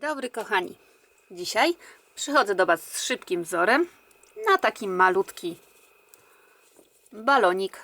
Dobry kochani. Dzisiaj przychodzę do Was z szybkim wzorem na taki malutki balonik.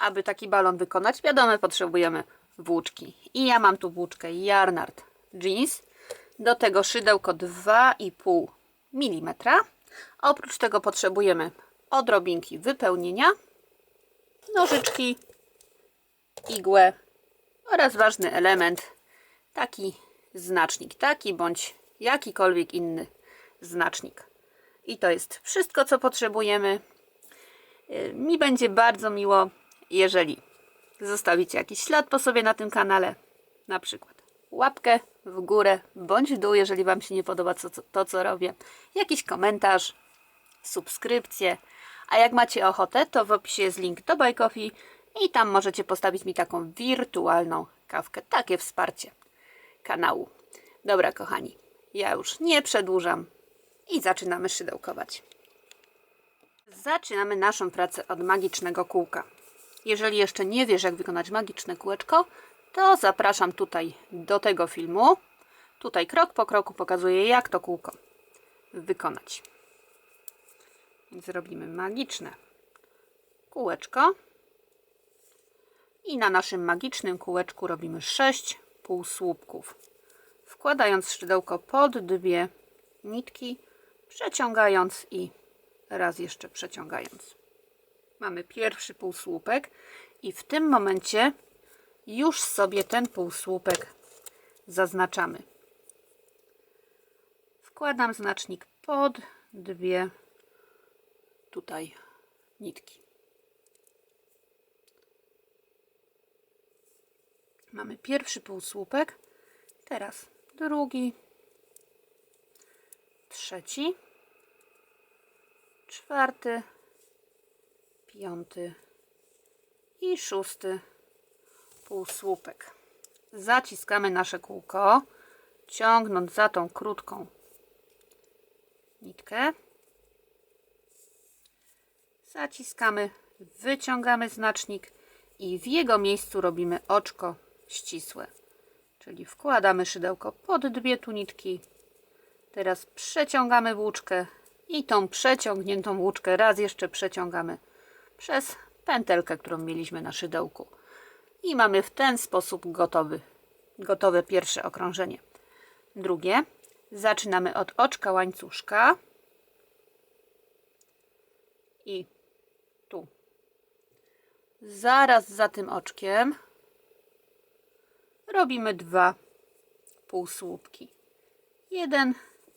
Aby taki balon wykonać, wiadomo, potrzebujemy włóczki. I ja mam tu włóczkę Yarnard Jeans. Do tego szydełko 2,5 mm. Oprócz tego potrzebujemy odrobinki wypełnienia, nożyczki, igłę oraz ważny element, taki znacznik, taki bądź jakikolwiek inny znacznik. I to jest wszystko, co potrzebujemy. Y, Mi będzie bardzo miło, jeżeli zostawicie jakiś ślad po sobie na tym kanale, na przykład łapkę w górę bądź w dół, jeżeli Wam się nie podoba co, to, co robię, jakiś komentarz, subskrypcję. A jak macie ochotę, to w opisie jest link do Buy Coffee i tam możecie postawić mi taką wirtualną kawkę. Takie wsparcie kanału. Dobra, kochani, ja już nie przedłużam i zaczynamy szydełkować. Zaczynamy naszą pracę od magicznego kółka. Jeżeli jeszcze nie wiesz, jak wykonać magiczne kółeczko, to zapraszam tutaj do tego filmu. Tutaj krok po kroku pokazuję, jak to kółko wykonać. Więc robimy magiczne kółeczko. I na naszym magicznym kółeczku robimy 6 półsłupków. Wkładając szydełko pod dwie nitki, przeciągając i raz jeszcze przeciągając. Mamy pierwszy półsłupek i w tym momencie już sobie ten półsłupek zaznaczamy. Wkładam znacznik pod dwie tutaj nitki. Mamy pierwszy półsłupek, teraz drugi, trzeci, czwarty, piąty i szósty półsłupek. Zaciskamy nasze kółko, ciągnąc za tą krótką nitkę. Zaciskamy, wyciągamy znacznik i w jego miejscu robimy oczko ścisłe. Czyli wkładamy szydełko pod dwie tu nitki. Teraz przeciągamy włóczkę i tą przeciągniętą włóczkę raz jeszcze przeciągamy przez pętelkę, którą mieliśmy na szydełku. I mamy w ten sposób gotowy, gotowe pierwsze okrążenie. Drugie. Zaczynamy od oczka łańcuszka. I. Zaraz za tym oczkiem robimy dwa półsłupki. Jeden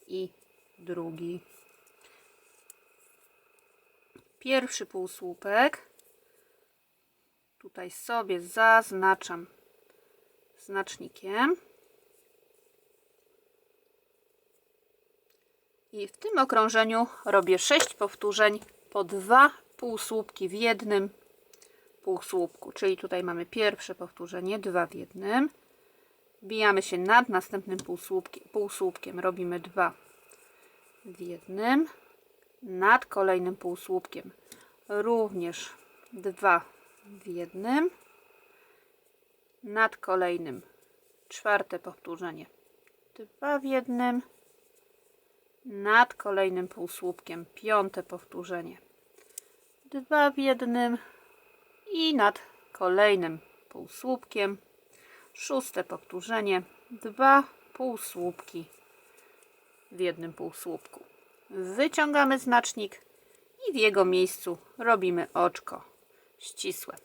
i drugi. Pierwszy półsłupek tutaj sobie zaznaczam znacznikiem. I w tym okrążeniu robię 6 powtórzeń po dwa półsłupki w jednym półsłupku. Czyli tutaj mamy pierwsze powtórzenie, dwa w jednym. Bijamy się nad następnym półsłupkiem, półsłupkiem. Robimy dwa w jednym. Nad kolejnym półsłupkiem również dwa w jednym. Nad kolejnym czwarte powtórzenie dwa w jednym. Nad kolejnym półsłupkiem piąte powtórzenie dwa w jednym i nad kolejnym półsłupkiem. Szóste powtórzenie. Dwa półsłupki w jednym półsłupku. Wyciągamy znacznik i w jego miejscu robimy oczko ścisłe.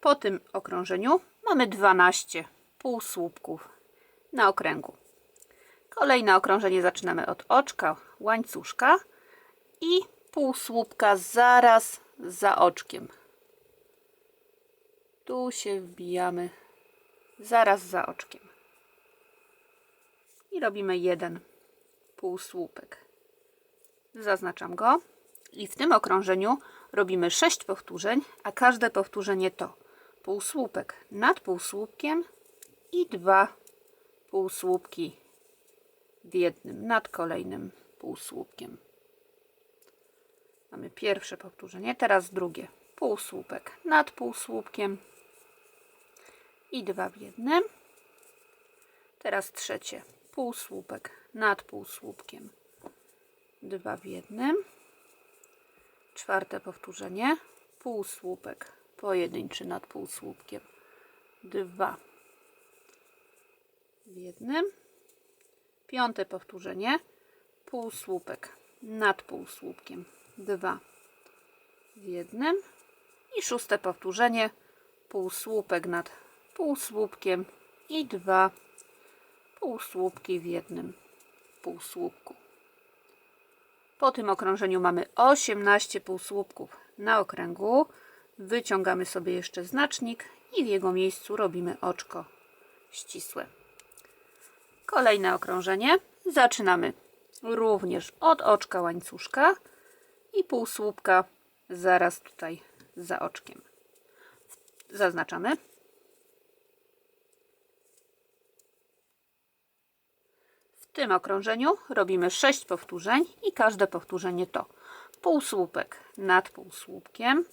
Po tym okrążeniu mamy 12 półsłupków na okręgu. Kolejne okrążenie zaczynamy od oczka łańcuszka i półsłupka zaraz za oczkiem tu się wbijamy zaraz za oczkiem. I robimy jeden półsłupek. Zaznaczam go. I w tym okrążeniu robimy 6 powtórzeń, a każde powtórzenie to półsłupek nad półsłupkiem i dwa półsłupki w jednym nad kolejnym półsłupkiem. Mamy pierwsze powtórzenie, teraz drugie. Półsłupek nad półsłupkiem i dwa w jednym. Teraz trzecie. Półsłupek nad półsłupkiem. Dwa w jednym. Czwarte powtórzenie. Półsłupek pojedynczy nad półsłupkiem. Dwa w jednym. Piąte powtórzenie. Półsłupek nad półsłupkiem. Dwa w jednym. I szóste powtórzenie. Półsłupek nad półsłupkiem i dwa półsłupki w jednym półsłupku. Po tym okrążeniu mamy 18 półsłupków na okręgu. Wyciągamy sobie jeszcze znacznik i w jego miejscu robimy oczko ścisłe. Kolejne okrążenie. Zaczynamy również od oczka łańcuszka i półsłupka zaraz tutaj za oczkiem. Zaznaczamy. W tym okrążeniu robimy 6 powtórzeń i każde powtórzenie to półsłupek nad półsłupkiem,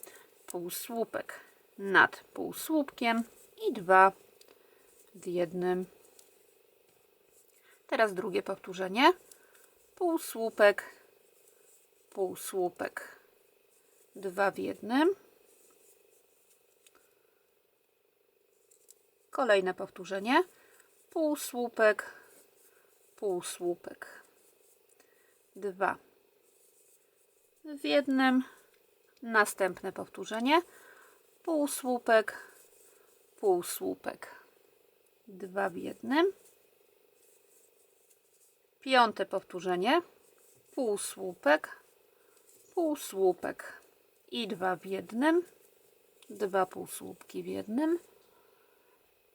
półsłupek nad półsłupkiem i dwa w jednym. Teraz drugie powtórzenie. Półsłupek, półsłupek, dwa w jednym. Kolejne powtórzenie. Półsłupek, półsłupek. Dwa w jednym. Następne powtórzenie. Półsłupek, półsłupek. Dwa w jednym. Piąte powtórzenie. Półsłupek, półsłupek i dwa w jednym. Dwa półsłupki w jednym.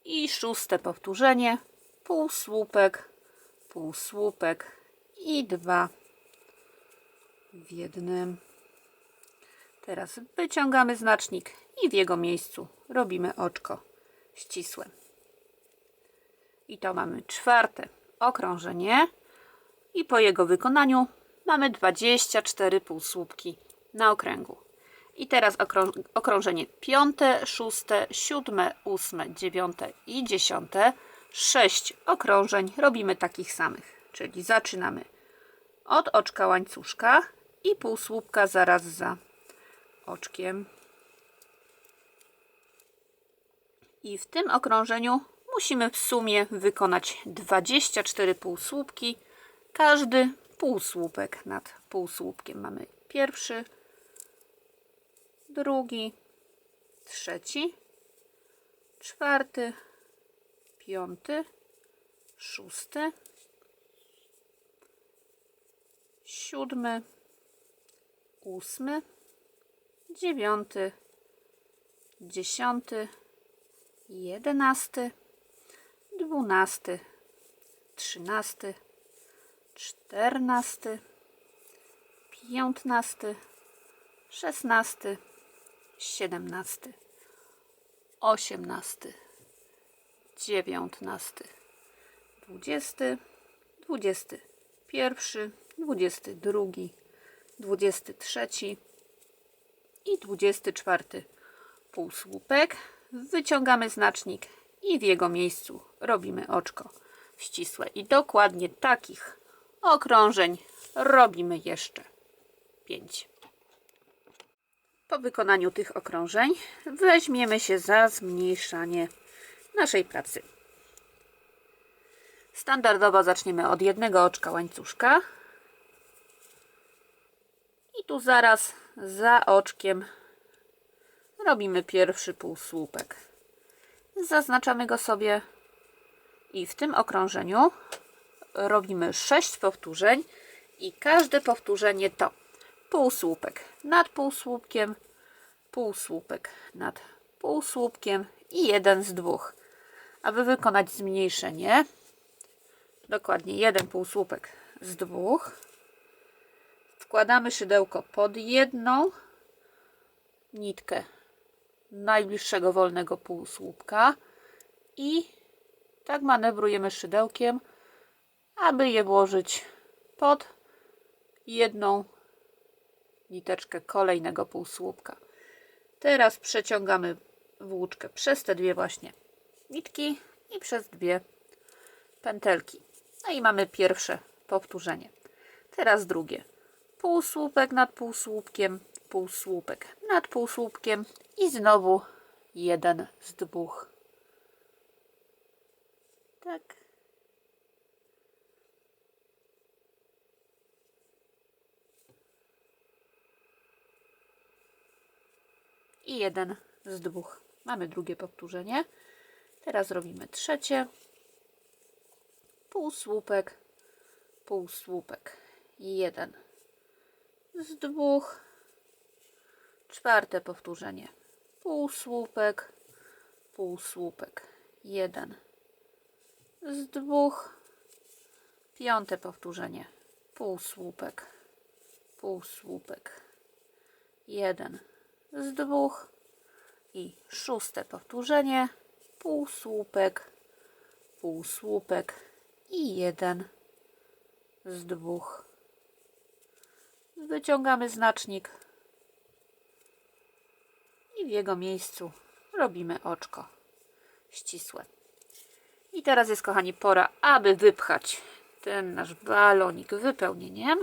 I szóste powtórzenie. Półsłupek, półsłupek i dwa w jednym. Teraz wyciągamy znacznik i w jego miejscu robimy oczko ścisłe. I to mamy czwarte okrążenie. I po jego wykonaniu mamy 24 półsłupki na okręgu. I teraz okrą okrążenie piąte, szóste, siódme, ósme, dziewiąte i dziesiąte. Sześć okrążeń robimy takich samych, czyli zaczynamy od oczka łańcuszka i półsłupka zaraz za oczkiem. I w tym okrążeniu musimy w sumie wykonać 24 półsłupki. Każdy półsłupek nad półsłupkiem. Mamy pierwszy, drugi, trzeci, czwarty, piąty, szósty, siódmy, ósmy, dziewiąty, dziesiąty, jedenasty, dwunasty, trzynasty, czternasty, piętnasty, szesnasty, siedemnasty, osiemnasty, dziewiętnasty, dwudziesty, dwudziesty pierwszy, dwudziesty drugi, dwudziesty trzeci i dwudziesty czwarty półsłupek. Wyciągamy znacznik i w jego miejscu robimy oczko ścisłe. I dokładnie takich okrążeń robimy jeszcze 5. Po wykonaniu tych okrążeń weźmiemy się za zmniejszanie naszej pracy. Standardowo zaczniemy od jednego oczka łańcuszka. I tu zaraz za oczkiem robimy pierwszy półsłupek. Zaznaczamy go sobie i w tym okrążeniu robimy 6 powtórzeń i każde powtórzenie to półsłupek nad półsłupkiem, półsłupek nad półsłupkiem i jeden z dwóch. Aby wykonać zmniejszenie, dokładnie jeden półsłupek z dwóch, wkładamy szydełko pod jedną nitkę najbliższego wolnego półsłupka i tak manewrujemy szydełkiem, aby je włożyć pod jedną niteczkę kolejnego półsłupka. Teraz przeciągamy włóczkę przez te dwie właśnie nitki i przez dwie pętelki. No i mamy pierwsze powtórzenie. Teraz drugie. Półsłupek nad półsłupkiem, półsłupek nad półsłupkiem i znowu jeden z dwóch. Tak. I jeden z dwóch. Mamy drugie powtórzenie. Teraz robimy trzecie. Półsłupek, półsłupek. Jeden z dwóch. Czwarte powtórzenie. Półsłupek, półsłupek. Jeden z dwóch. Piąte powtórzenie. Półsłupek, półsłupek. Jeden z dwóch. I szóste powtórzenie. Półsłupek, półsłupek i jeden z dwóch. Wyciągamy znacznik i w jego miejscu robimy oczko ścisłe. I teraz jest, kochani, pora, aby wypchać ten nasz balonik wypełnieniem.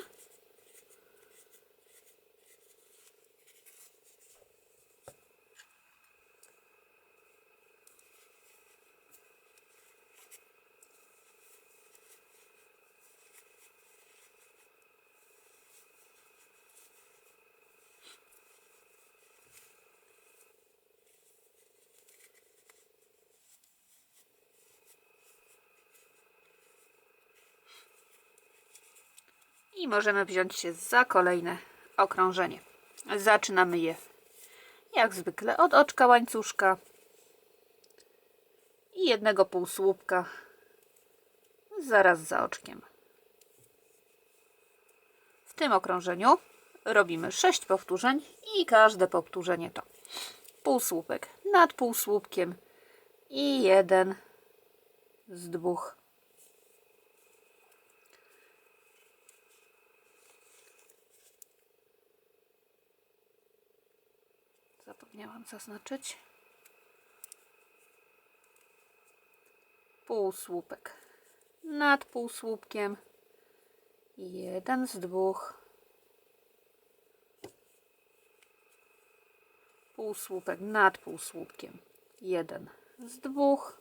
I możemy wziąć się za kolejne okrążenie. Zaczynamy je jak zwykle od oczka łańcuszka i jednego półsłupka zaraz za oczkiem. W tym okrążeniu robimy 6 powtórzeń i każde powtórzenie to półsłupek nad półsłupkiem i jeden z dwóch Zapomniałam zaznaczyć. Półsłupek nad półsłupkiem. Jeden z dwóch. Półsłupek nad półsłupkiem. Jeden z dwóch.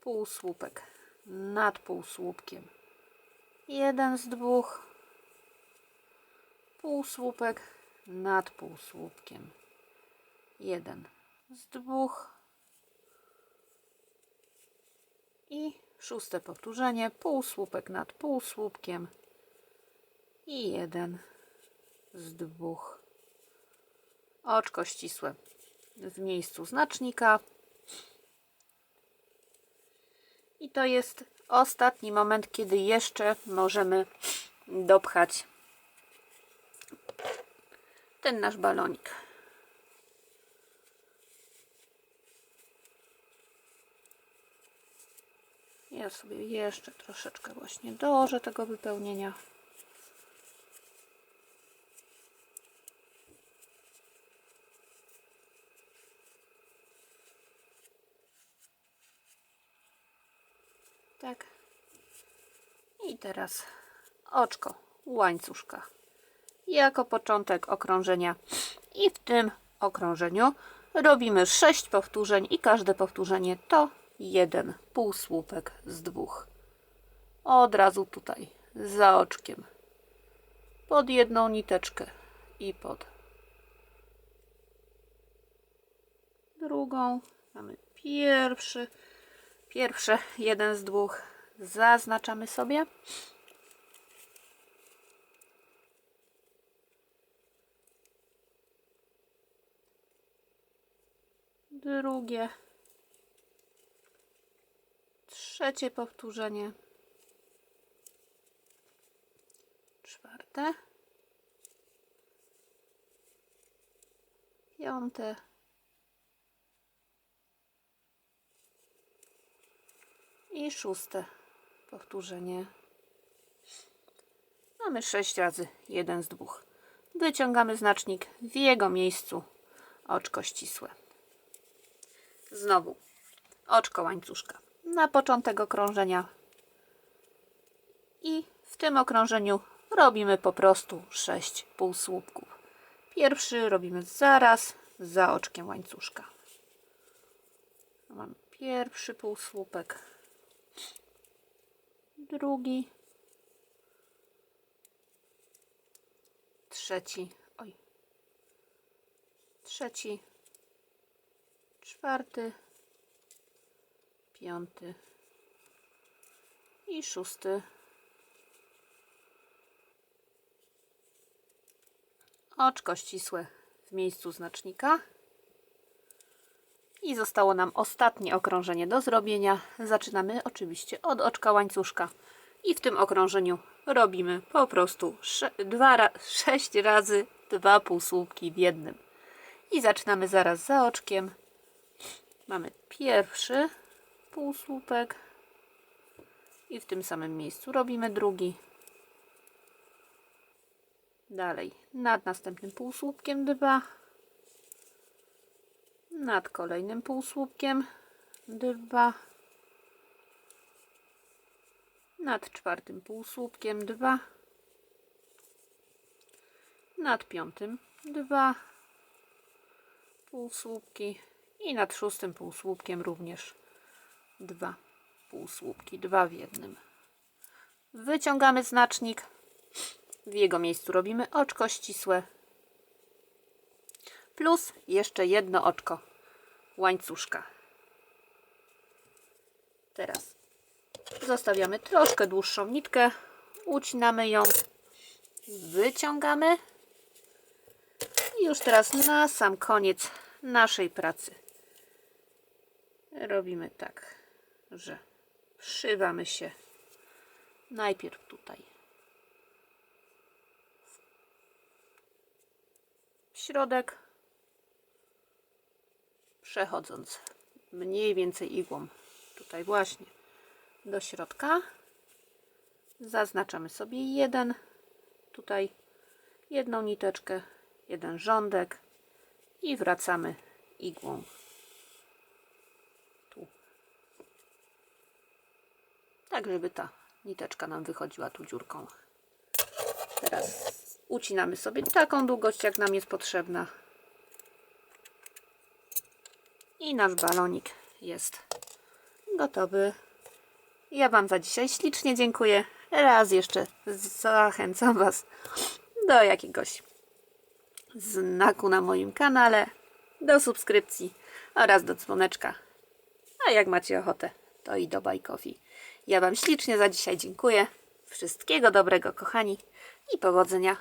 Półsłupek nad półsłupkiem. Jeden z dwóch. Półsłupek nad półsłupkiem. Jeden z dwóch. I szóste powtórzenie. Półsłupek nad półsłupkiem. I jeden z dwóch. Oczko ścisłe w miejscu znacznika. I to jest ostatni moment, kiedy jeszcze możemy dopchać ten nasz balonik. Ja sobie jeszcze troszeczkę właśnie dołożę tego wypełnienia. Tak. I teraz oczko łańcuszka jako początek okrążenia. I w tym okrążeniu robimy 6 powtórzeń i każde powtórzenie to jeden półsłupek z dwóch. Od razu tutaj za oczkiem. Pod jedną niteczkę i pod drugą. Mamy pierwszy, pierwsze jeden z dwóch. Zaznaczamy sobie. drugie, trzecie powtórzenie, czwarte, piąte, i szóste powtórzenie. Mamy sześć razy jeden z dwóch. wyciągamy znacznik w jego miejscu oczko ścisłe. Znowu oczko łańcuszka na początek okrążenia. I w tym okrążeniu robimy po prostu 6 półsłupków. Pierwszy robimy zaraz za oczkiem łańcuszka. Mam pierwszy półsłupek, drugi, trzeci, oj, trzeci, czwarty, piąty i szósty. Oczko ścisłe w miejscu znacznika. I zostało nam ostatnie okrążenie do zrobienia. Zaczynamy oczywiście od oczka łańcuszka. I w tym okrążeniu robimy po prostu 6 razy dwa półsłupki w jednym. I zaczynamy zaraz za oczkiem. Mamy pierwszy półsłupek i w tym samym miejscu robimy drugi. Dalej nad następnym półsłupkiem dwa, nad kolejnym półsłupkiem dwa, nad czwartym półsłupkiem dwa, nad piątym dwa półsłupki. I nad szóstym półsłupkiem również dwa półsłupki, dwa w jednym. Wyciągamy znacznik. W jego miejscu robimy oczko ścisłe. Plus jeszcze jedno oczko łańcuszka. Teraz zostawiamy troszkę dłuższą nitkę. Ucinamy ją. Wyciągamy. I już teraz na sam koniec naszej pracy robimy tak, że wszywamy się najpierw tutaj w środek, przechodząc mniej więcej igłą tutaj właśnie do środka. Zaznaczamy sobie jeden, tutaj jedną niteczkę, jeden rządek i wracamy igłą Tak, żeby ta niteczka nam wychodziła tu dziurką. Teraz ucinamy sobie taką długość, jak nam jest potrzebna. I nasz balonik jest gotowy. Ja Wam za dzisiaj ślicznie dziękuję. Raz jeszcze zachęcam Was do jakiegoś znaku na moim kanale, do subskrypcji oraz do dzwoneczka. A jak macie ochotę, to i do bajkowi. Ja Wam ślicznie za dzisiaj dziękuję. Wszystkiego dobrego, kochani, i powodzenia.